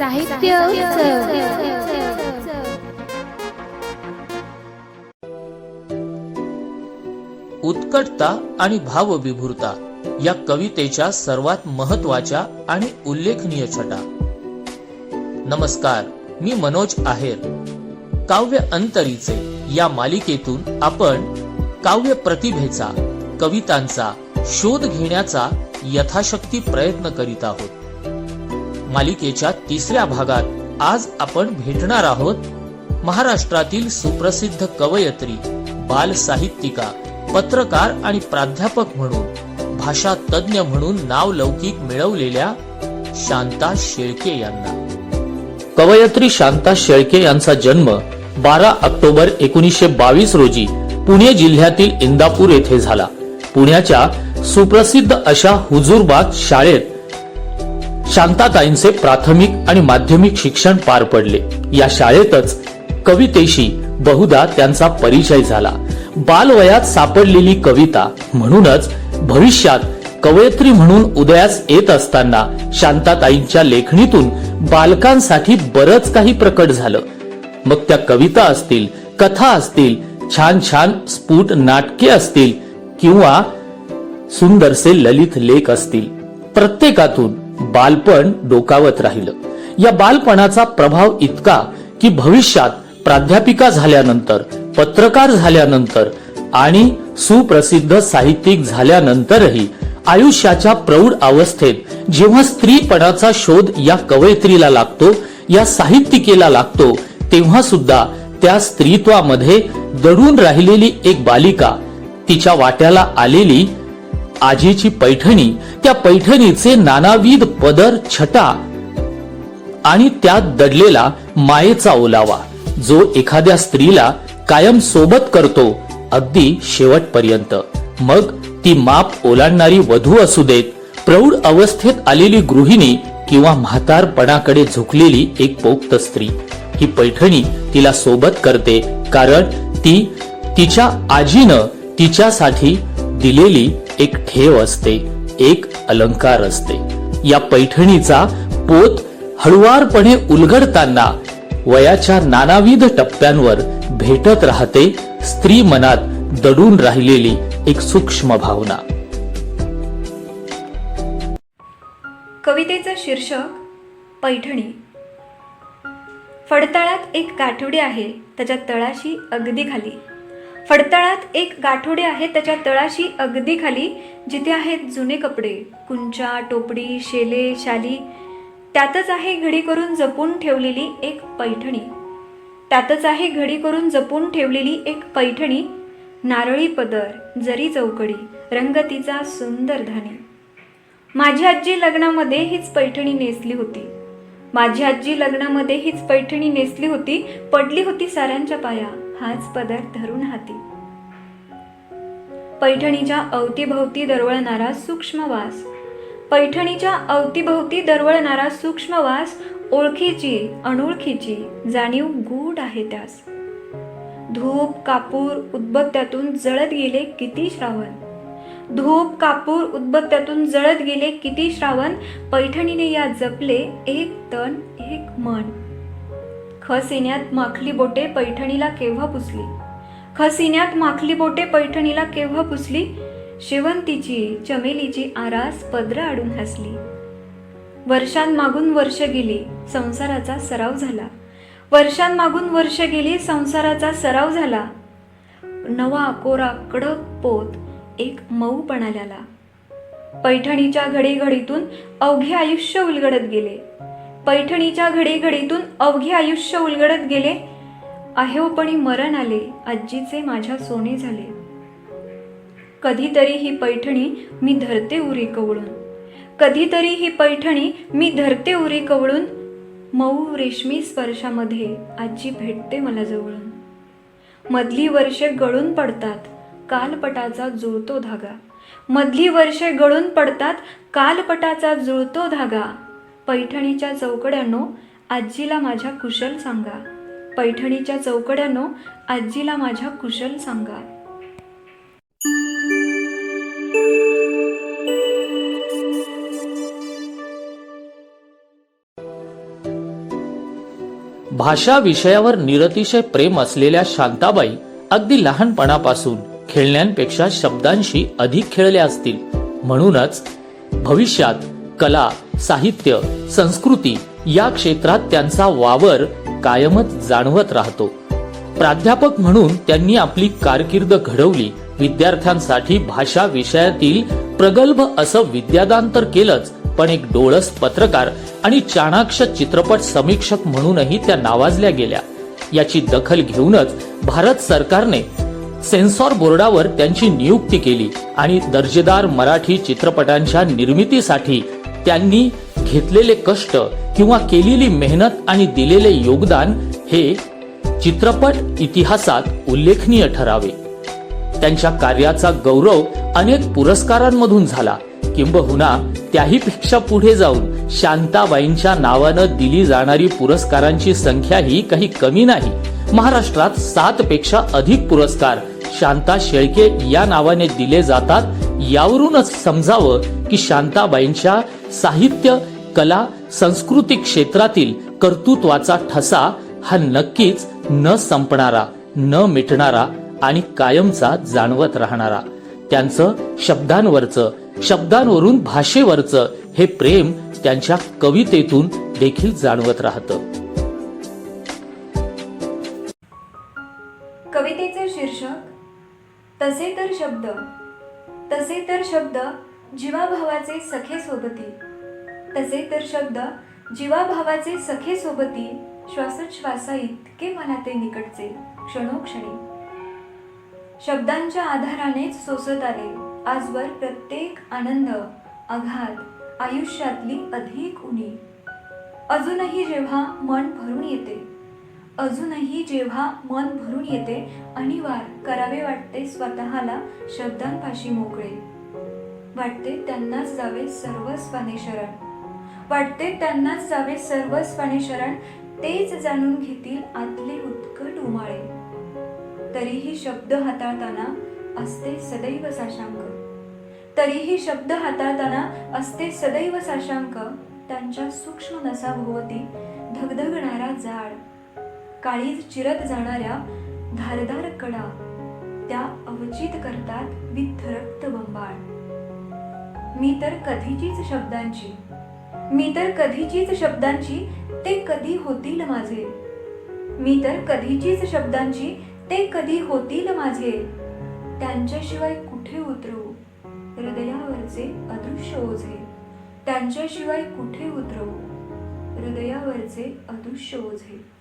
साहित्य उत्कटता आणि भावविभूरता या कवितेच्या सर्वात महत्त्वाच्या आणि उल्लेखनीय छटा. नमस्कार मी मनोज आहेर. काव्य अंतरीचे या मालिकेतून आपण काव्य प्रतिभेचा कवितांचा शोध घेण्याचा यथाशक्ती प्रयत्न करीत आहोत. मालिकेच्या तिसऱ्या भागात आज आपण भेटणार आहोत महाराष्ट्रातील सुप्रसिद्ध कवयत्री बाल साहित्यिका पत्रकार आणि प्राध्यापक म्हणून भाषा तज्ञ म्हणून नाव लौकिक मिळवलेल्या शांता शेळके यांना. कवयत्री शांता शेळके यांचा जन्म बारा ऑक्टोबर एकोणीसशे बावीस रोजी पुणे जिल्ह्यातील इंदापूर येथे झाला. पुण्याच्या सुप्रसिद्ध अशा हुजूरबाग शाळेत शांताताईंचे प्राथमिक आणि माध्यमिक शिक्षण पार पडले. या शाळेतच कवितेशी बहुधा त्यांचा परिचय झाला. बालवयात सापडलेली कविता म्हणूनच भविष्यात कवयत्री म्हणून उदयास येत असताना शांताताईंच्या लेखणीतून बालकांसाठी बरंच काही प्रकट झालं. मग त्या कविता असतील कथा असतील छान छान स्फुट नाटके असतील किंवा सुंदरसे ललित लेख असतील. प्रत्येकातून बालपण डोकावत राहिलं. या बालपणाचा प्रभाव इतका की भविष्यात प्राध्यापिका झाल्यानंतर पत्रकार झाल्यानंतर आणि सुप्रसिद्ध साहित्यिक झाल्यानंतरही आयुष्याच्या प्रौढ अवस्थेत जेव्हा स्त्रीपणाचा शोध या कवयित्रीला लागतो या साहित्यिकेला लागतो तेव्हा सुद्धा त्या स्त्रीत्वामध्ये दडून राहिलेली एक बालिका तिच्या वाट्याला आलेली आजीची पैठणी त्या पैठणीचे नानाविध पदर छटा आणि त्यात दडलेला मायेचा ओलावा जो एखाद्या स्त्रीला कायम सोबत करतो अगदी शेवटपर्यंत. मग ती माप ओलांडणारी वधू असू देत प्रौढ अवस्थेत आलेली गृहिणी किंवा म्हातारपणाकडे झुकलेली एक पोक्त स्त्री. ही पैठणी तिला सोबत करते कारण ती तिच्या आजीनं तिच्यासाठी दिलेली एक ठेव असते एक अलंकार असते. या पैठणीचा पोत हळुवारपणे उलगडताना वयाच्या नानाविध टप्प्यांवर भेटत राहते स्त्री मनात दडून राहिलेली एक सूक्ष्म भावना. कवितेचं शीर्षक पैठणी. फडताळात एक काठोडी आहे त्याच्या तळाशी अगदी खाली. फडतळात एक गाठोडे आहे त्याच्या तळाशी अगदी खाली जिथे आहेत जुने कपडे कुंचा टोपडी शेले शाली. त्यातच आहे घडी करून जपून ठेवलेली एक पैठणी. त्यातच आहे घडी करून जपून ठेवलेली एक पैठणी नारळी पदर जरी चौकडी रंगतीचा सुंदर धानी. माझी आजी लग्नामध्ये हीच पैठणी नेसली होती. माझी आजी लग्नामध्ये हीच पैठणी नेसली होती पडली होती साऱ्यांच्या पाया. हाच पदर धरून हाती. पैठणीच्या अवतीभवती दरवळणारा सूक्ष्म वास पैठणीच्या अवतीभवती दरवळणारा सूक्ष्म वास ओळखीची अनोळखीची जाणीव गूढ आहे त्यास. धूप कापूर उदबत्त्यातून जळत गेले किती श्रावण? धूप कापूर उद्बत्त्यातून जळत गेले किती श्रावण? पैठणीने या जपले एक तन एक मन. खसिन्यात माखली बोटे पैठणीला केव्हा पुसली? खसिन्यात माखली बोटे पैठणीला केव्हा पुसली? शेवंतीची चमेलीची आरास पदर आडून हसली वर्षांमागून वर्ष गेली संसाराचा सराव झाला. वर्षांमागून वर्ष गेली संसाराचा सराव झाला. नवा कोरा कडक पोत एक मऊ पणाल्याला पैठणीच्या घडीघडीतून अवघे आयुष्य उलगडत गेले. पैठणीच्या घडीघडीतून अवघे आयुष्य उलगडत गेले. आहेवपणी मरण आले आजीचे माझ्या सोने झाले. कधीतरी ही पैठणी मी धरते उरी कवळून. कधीतरी ही पैठणी मी धरते उरी कवळून. मऊ रेशमी स्पर्शामध्ये आजी भेटते मला जवळून. मधली वर्षे गळून पडतात कालपटाचा जुळतो धागा. मधली वर्षे गळून पडतात कालपटाचा जुळतो धागा. पैठणीच्या चौकड्यानो आजीला माझ्या कुशल सांगा. पैठणीच्या चौकड्यानो आजीला माझ्या कुशल सांगा. भाषा विषयावर निरतिशय प्रेम असलेल्या शांताबाई अगदी लहानपणापासून खेळण्यांपेक्षा शब्दांशी अधिक खेळल्या असतील. म्हणूनच भविष्यात कला साहित्य संस्कृती या क्षेत्रात त्यांचा वावर कायमच जाणवत राहतो. प्राध्यापक म्हणून त्यांनी आपली कारकीर्द घडवली. विद्यार्थ्यांसाठी भाषा विषयातील प्रगल्भ असं विद्यादान तर केलंच पण एक डोळस पत्रकार आणि चाणाक्ष चित्रपट समीक्षक म्हणूनही त्या नावाजल्या गेल्या. याची दखल घेऊनच भारत सरकारने सेन्सॉर बोर्डावर त्यांची नियुक्ती केली आणि दर्जेदार मराठी चित्रपटांच्या निर्मितीसाठी त्यांनी घेतलेले कष्ट किंवा केलेली मेहनत आणि दिलेले योगदान हे चित्रपट इतिहासात उल्लेखनीय ठरावे. त्यांच्या कार्याचा गौरव अनेक पुरस्कारांमधून झाला. किंबहुना त्याही पेक्षा पुढे जाऊन शांताबाईंच्या नावानं दिली जाणारी पुरस्कारांची संख्या ही काही कमी नाही. महाराष्ट्रात सात पेक्षा अधिक पुरस्कार शांता शेळके या नावाने दिले जातात यावरूनच समजावं की शांताबाईंच्या साहित्य कला सांस्कृतिक क्षेत्रातील कर्तृत्वाचा ठसा हा नक्कीच न संपणारा न मिटणारा आणि कायमचा जाणवत राहणारा. त्यांचं शब्दांवरचं शब्दांवरून भाषेवरचं हे प्रेम त्यांच्या कवितेतून देखील जाणवत राहतं. कवितेचं शीर्षक तसे तर शब्द तसे तर शब्द जीवाभावाचे सखे सोबती. तसे तर शब्द जीवाभावाचे सखे सोबती श्वासोच्छ्वासा इतके मनाते निकटचे क्षणोक्षणी. शब्दांच्या आधारानेच सोसत आले आजवर प्रत्येक आनंद आघात आयुष्यातली अधिक उणी. अजूनही जेव्हा मन भरून येते अजूनही जेव्हा मन भरून येते अनिवार करावे वाटते स्वतःला शब्दांपाशी मोकळे. वाटते त्यांनाच जावे सर्वस्वाने शरण. वाटते त्यांनाच जावे सर्वस्वाने शरण तेच जाणून घेतील आतले उत्कट उमाळे. तरीही शब्द हाताळताना असते सदैव साशांक. तरीही शब्द हाताळताना असते सदैव साशांक. त्यांच्या सूक्ष्म नसाभोवती धगधगणारा जाड काळीज चिरत जाणाऱ्या धारदार कडा त्या अवचित करतात विद्ध बंबाळ. मी तर कधीचीच शब्दांची मी तर कधीचीच शब्दांची ते कधी होतील माझे? मी तर कधीचीच शब्दांची ते कधी होतील माझे? त्यांच्याशिवाय कुठे उतरवू हृदयावरचे अदृश्य ओझे. त्यांच्याशिवाय कुठे उतरवू हृदयावरचे अदृश्य ओझे.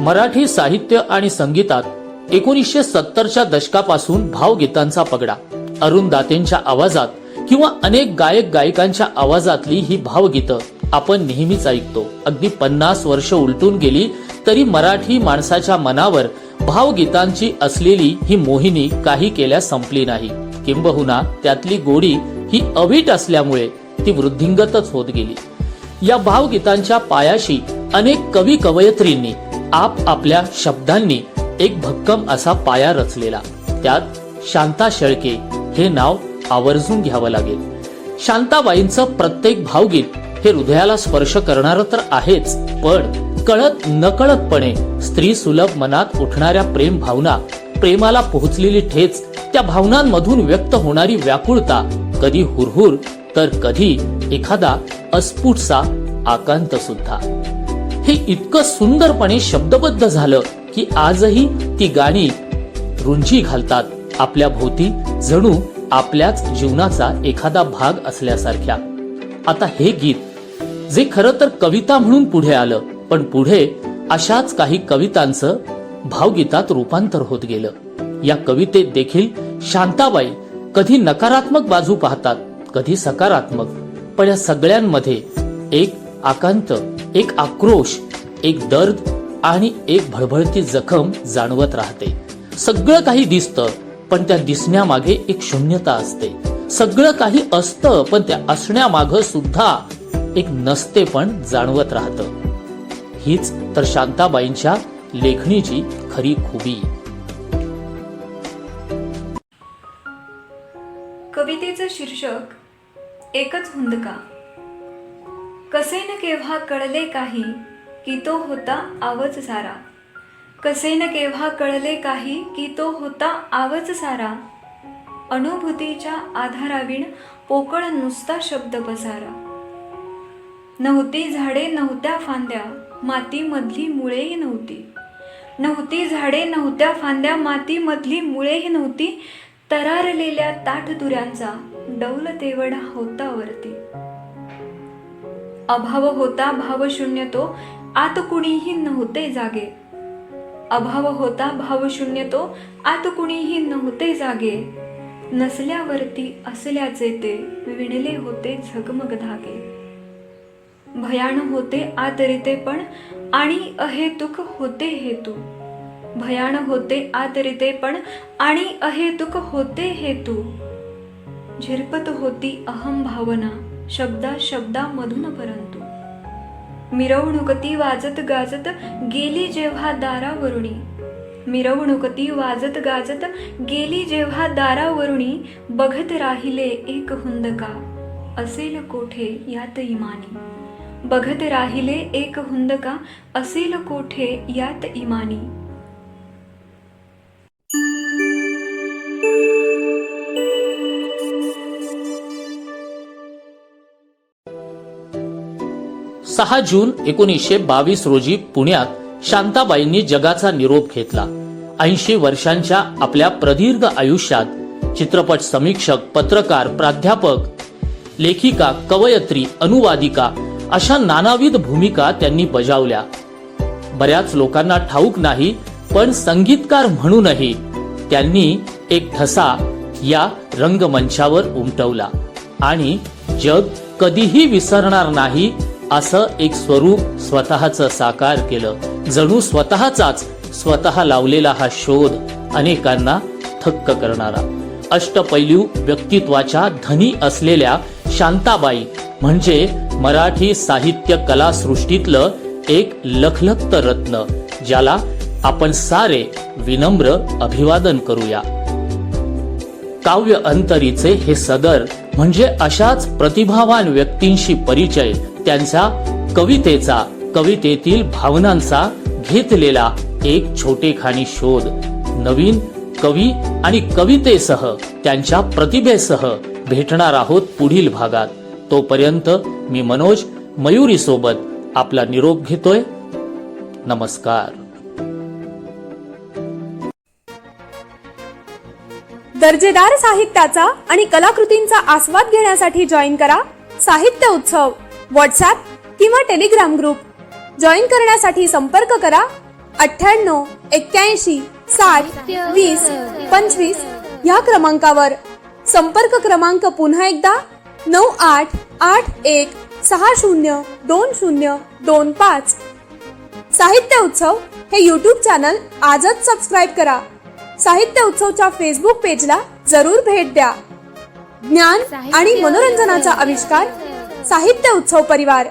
मराठी साहित्य आणि संगीतात एकोणीसशे सत्तरच्या दशकापासून भावगीतांचा पगडा. अरुण दातेंच्या आवाजात किंवा अनेक गायक गायिकांच्या आवाजातली ही भावगीतं आपण नेहमीच ऐकतो. अगदी पन्नास वर्ष उलटून गेली तरी मराठी माणसाच्या मनावर भावगीतांची असलेली ही मोहिनी काही केल्या संपली नाही. किंबहुना त्यातली गोडी ही अवीट असल्यामुळे ती वृद्धिंगतच होत गेली. या भावगीतांच्या पायाशी अनेक कवी कवयत्रींनी आप आपल्या शब्दांनी एक भक्कम असा पाया रचलेला. त्यात शांता शेळके हे नाव आवर्जून घ्यावं लागेल. शांताबाईंचं प्रत्येक भावगीत हे हृदयाला स्पर्श करणार तर आहेच पण कळत नकळतपणे स्त्री सुलभ मनात उठणाऱ्या प्रेम भावना प्रेमाला पोहोचलेली ठेच त्या भावनांमधून व्यक्त होणारी व्याकुळता कधी हुरहुर तर कधी एखादा अस्फुटसा आकांत सुद्धा. हे इतकं सुंदरपणे शब्दबद्ध झालं की आजही ती गाणी रुंजी घालतात आपल्या भोवती जणू आपल्याच जीवनाचा एखादा भाग असल्यासारख्या. आता हे गीत जे खरं तर कविता म्हणून पुढे आलं पण पुढे अशाच काही कवितांचं भावगीतात रूपांतर होत गेलं. या कवितेत देखील शांताबाई कधी नकारात्मक बाजू पाहतात कधी सकारात्मक पण या सगळ्यांमध्ये एक आकांत एक आक्रोश एक दर्द आणि एक भळभळती जखम जाणवत राहते. सगळं काही दिसतं पण त्या दिसण्यामागे एक शून्यता असते. सगळं काही असतं पण त्या असण्यामाग सुद्धा एक नसते पण जाणवत राहतं. हीच तर शांताबाईंच्या लेखणीची खरी खुबी. कवितेचं शीर्षक एकच हुंदका. कसे न केव्हा कळले काही की तो होता आवच सारा. कसे न केव्हा कळले काही की तो होता आवच सारा. अनुभूतीच्या आधाराविण पोकळ नुसता शब्द पसारा. नव्हती झाडे नव्हत्या फांद्या मातीमधली मुळेही नव्हती. नव्हती झाडे नव्हत्या फांद्या मातीमधली मुळेही नव्हती. तरारलेल्या ताठदुऱ्यांचा डौल तेवढा होता वरती. अभाव होता भावशून्य तो आत कुणीही नव्हते जागे. अभाव होता भावशून्य तो आत कुणीही नव्हते जागे. नसल्यावरती असल्याचे ते विणले होते झगमग धागे. भयान होते आतरिते पण आणि अहेतुक होते हेतू. भयान होते आतरिते पण आणि अहेतुक होते हेतू. झिरपत होती अहम भावना शब्दा शब्दामधून परंतु. मिरवणुकती वाजत गाजत गेली जेव्हा दारावरुणी. मिरवणुकती वाजत गाजत गेली जेव्हा दारावरुणी बघत राहिले एक हुंदका. असेल कोठे यात इमानी बघत राहिले एक हुंदका असेल कोठे यात इमानी? सहा जून एकोणीसशे बावीस रोजी पुण्यात शांताबाईंनी जगाचा निरोप घेतला. ऐंशी वर्षांच्या आपल्या प्रदीर्घ आयुष्यात चित्रपट समीक्षक पत्रकार प्राध्यापक लेखिका कवयत्री अनुवादिका अशा नानाविध भूमिका त्यांनी बजावल्या. बऱ्याच लोकांना ठाऊक नाही पण संगीतकार म्हणूनही त्यांनी एक ठसा या रंगमंचावर उमटवला. आणि जग कधीही विसरणार नाही असं एक स्वरूप स्वतःच साकार केलं. जणू स्वतःचाच स्वतः लावलेला हा शोध अनेकांना थक्क करणारा. अष्टपैलू व्यक्तित्वाच्या धनी असलेल्या शांताबाई म्हणजे मराठी साहित्य कला सृष्टीतलं एक लखलखत रत्न ज्याला आपण सारे विनम्र अभिवादन करूया. काव्य अंतरीचे हे सदर म्हणजे अशाच प्रतिभावान व्यक्तींशी परिचय त्यांचा कवितेचा कवितेतील भावनांचा घेतलेला एक छोटेखानी शोध. नवीन कवी आणि कवितेसह त्यांच्या प्रतिभेसह भेटणार आहोत पुढील भागात. तोपर्यंत मी मनोज मयुरी सोबत आपला निरोप घेतोय. नमस्कार. दर्जेदार साहित्याचा आणि कलाकृतींचा आस्वाद घेण्यासाठी जॉईन करा साहित्य उत्सव. व्हॉट्सॲप किंवा टेलिग्राम ग्रुप. जॉईन करण्यासाठी संपर्क करा अठ्ठ्याण्णव एक्क्याऐंशी साठ वीस पंचवीस ह्या क्रमांकावर. संपर्क क्रमांक पुन्हा एकदा नऊ आठ आठ एक सहा शून्य दोन शून्य दोन पाच. साहित्य उत्सव हे यूट्यूब चॅनल आजच सबस्क्राईब करा. साहित्य उत्सवच्या फेसबुक पेजला जरूर भेट द्या. ज्ञान आणि मनोरंजनाचा आविष्कार साहित्य उत्सव परिवार.